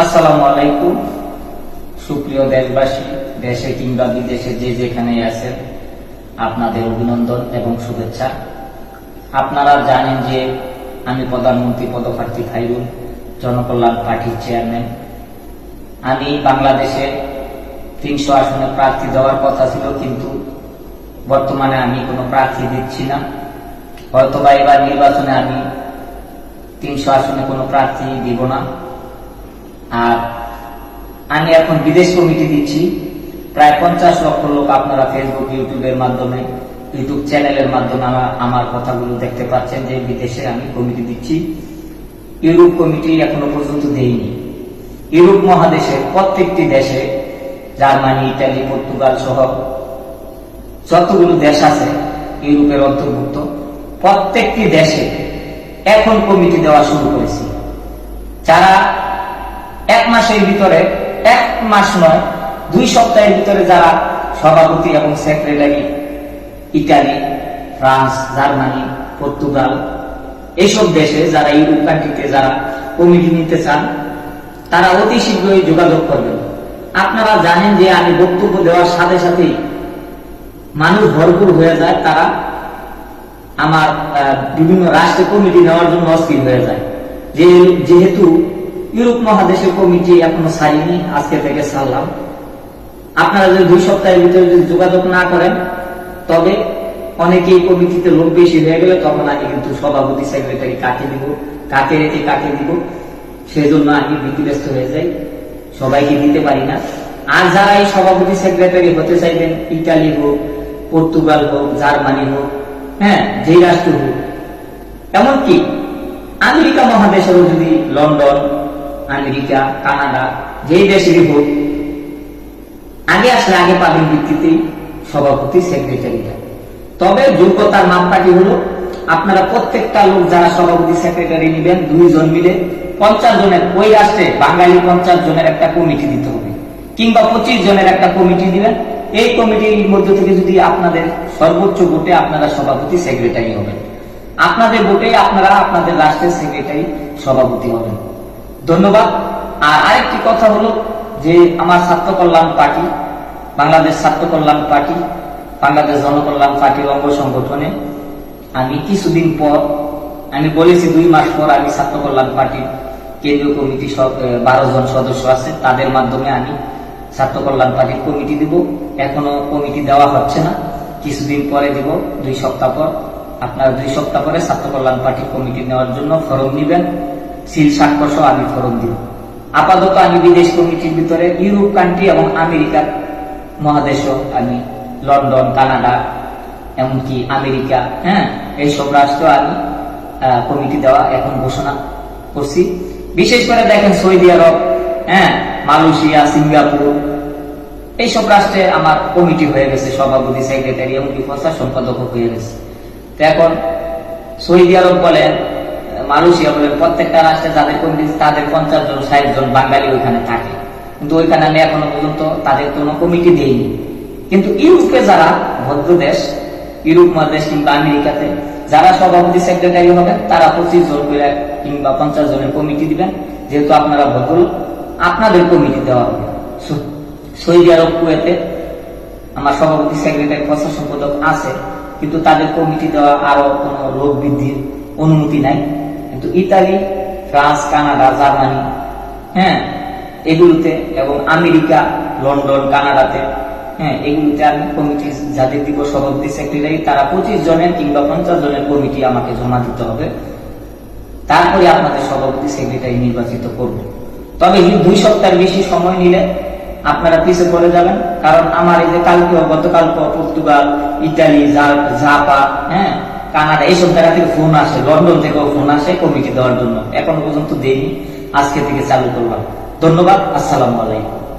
আসসালামু আলাইকুম। সুপ্রিয় দেশবাসী, দেশে কিংবা বিদেশে যে যেখানে আছেন, আপনাদের অভিনন্দন এবং শুভেচ্ছা। আপনারা জানেন যে আমি প্রধানমন্ত্রী পদপ্রার্থী খাইরুল জনকল্যাণ পার্টির চেয়ারম্যান। আমি বাংলাদেশে তিনশো আসনে প্রার্থী দেওয়ার কথা ছিল, কিন্তু বর্তমানে আমি কোনো প্রার্থী দিচ্ছি না। হয়তোবা এবার নির্বাচনে আমি তিনশো আসনে কোনো প্রার্থী দিব না। আর আমি এখন বিদেশ কমিটি দিচ্ছি। প্রায় পঞ্চাশ লক্ষ লোক আপনারা ফেসবুক ইউটিউবের মাধ্যমে ইউটিউব চ্যানেলের মাধ্যমে আমার- কথাগুলো দেখতে পাচ্ছেন যে বিদেশে আমি কমিটি দিচ্ছি। ইউরোপ কমিটি এখনও পর্যন্ত দেইনি ইউরোপ মহাদেশের প্রত্যেকটি দেশে, জার্মানি, ইটালি, পর্তুগাল সহ যতগুলো দেশ আছে ইউরোপের অন্তর্ভুক্ত, প্রত্যেকটি দেশে এখন কমিটি দেওয়া শুরু করেছি। যারা মাসের ভিতরে এক মাস নয়, দুই সপ্তাহের ভিতরে যারা সভাপতি এবং secretary, Italy, France, Germany, Portugal এইসব দেশে যারা ইউরোপ কান্ট্রিতে যারা কমিটি নিতে চান, তারা অতি শীঘ্রই যোগাযোগ করবেন। আপনারা জানেন যে আমি বক্তব্য দেওয়ার সাথে সাথেই মানুষ ভরপুর হয়ে যায়, তারা আমার বিভিন্ন রাষ্ট্রে কমিটি নেওয়ার জন্য অস্থির হয়ে যায়। যেহেতু ইউরোপ মহাদেশের কমিটি এখনও ছাড়িনি, আজকে থেকে ছাড়লাম। আপনারা যদি দুই সপ্তাহের ভিতরে যদি যোগাযোগ না করেন, তবে অনেকেই কমিটিতে লোক বেশি হয়ে গেলে তখন আমি কিন্তু সভাপতি সেক্রেটারি কাকে দিব, কাকে রেখে কাকে দিব সেই জন্য আমি ভীতিগ্রস্ত হয়ে যাই। সবাইকে দিতে পারি না। আর যারা এই সভাপতি সেক্রেটারি হতে চাইবেন, ইটালি হোক, পর্তুগাল হোক, জার্মানি হোক হ্যাঁ যেই রাষ্ট্র হোক, এমনকি আমেরিকা মহাদেশেরও যদি লন্ডন আমেরিকা, কানাডা, যেই দেশেরই হোক, আগে আসলে আগে পাবেন ভিত্তিতেই সভাপতি সেক্রেটারিটা তবে যোগ্যতার মাপকাঠি হলো, আপনারা প্রত্যেকটা লোক যারা সভাপতি, সেক্রেটারি নেবেন, দুইজন মিলে পঞ্চাশ জনের, ওই রাষ্ট্রে বাঙালি পঞ্চাশ জনের একটা কমিটি দিতে হবে। কিংবা পঁচিশ জনের একটা কমিটি দিবেন। এই কমিটির মধ্যে থেকে যদি আপনাদের সর্বোচ্চ ভোটে আপনারা সভাপতি, সেক্রেটারি হবেন। আপনাদের ভোটে আপনারা আপনাদের রাষ্ট্রের সেক্রেটারি, সভাপতি হবেন। ধন্যবাদ। আর আরেকটি কথা হলো যে আমার ছাত্র কল্যাণ পার্টি, বাংলাদেশ ছাত্র কল্যাণ পার্টি, বাংলাদেশ জনকল্যাণ পার্টির অঙ্গ সংগঠনে আমি কিছুদিন পর, আমি বলেছি দুই মাস পর আমি ছাত্র কল্যাণ পার্টির কেন্দ্রীয় কমিটি বারো জন সদস্য আছে। তাদের মাধ্যমে আমি ছাত্র কল্যাণ পার্টির কমিটি দিব। এখনও কমিটি দেওয়া হচ্ছে না। কিছুদিন পরে দিব, দুই সপ্তাহ পর। আপনারা দুই সপ্তাহ পরে ছাত্র কল্যাণ পার্টির কমিটি নেওয়ার জন্য ফরম নিবেন। সিল স্বাক্ষর আমি ফরম দিব আপাতত আমি বিদেশ কমিটির ভিতরে ইউরোপ কান্ট্রি এবং আমেরিকার মহাদেশও আমি লন্ডন, কানাডা, এমনকি আমেরিকা হ্যাঁ এইসব রাষ্ট্র আমি কমিটি দেওয়া এখন ঘোষণা করছি। বিশেষ করে দেখেন সৌদি আরব হ্যাঁ মালয়েশিয়া, সিঙ্গাপুর, এইসব রাষ্ট্রে আমার কমিটি হয়ে গেছে, সভাপতি সেক্রেটারি এমনকি সম্পাদক হয়ে গেছে। তো এখন সৌদি আরব বলেন মালয়েশিয়া বলেন প্রত্যেকটা রাষ্ট্রে যাদের কমিটি তাদের পঞ্চাশ জন, ষাট জন বাঙালি ওইখানে থাকে। কিন্তু ওইখানে আমি এখনও পর্যন্ত তাদের কোনো কমিটি দেইনি। কিন্তু ইউরোপে যারা ভদ্র দেশ, ইউরোপ মহাদেশ কিংবা আমেরিকাতে, যারা সভাপতি সেক্রেটারি হবেন তারা পঁচিশ জন করে কিংবা পঞ্চাশ জনের কমিটি দিবেন। যেহেতু আপনারা ভদ্র, আপনাদের কমিটি দেওয়া হবে। সৌদি আরব, কুয়েতে আমার সভাপতি সেক্রেটারি প্রশাসন সম্পাদক আছে, কিন্তু তাদের কমিটি দেওয়া আরও কোনো রোগ বৃদ্ধির অনুমতি নাই। কিন্তু ইতালি, ফ্রান্স, কানাডা, জার্মানি হ্যাঁ এগুলোতে এবং আমেরিকা, লন্ডন, কানাডাতে হ্যাঁ এগুলোতে আমি কমিটি যাদের দিব সভাপতি সেক্রেটারি তারা পঁচিশ জনের কিংবা পঞ্চাশ জনের কমিটি আমাকে জমা দিতে হবে। তারপরে আপনাদের সভাপতি সেক্রেটারি নির্বাচিত করব। তবে দুই সপ্তাহের বেশি সময় নিলে আপনারা পিছিয়ে পড়ে যাবেন, কারণ আমার এই যে কালকে গতকাল পর্তুগাল ইটালি জা- জাপান হ্যাঁ কানাডা, এইসব জায়গা থেকে ফোন আসে, লন্ডন থেকেও ফোন আসে কমিটি দেওয়ার জন্য। এখন পর্যন্ত দেয়নি আজকে থেকে চালু করলাম। ধন্যবাদ, আসসালাম আলাইকুম।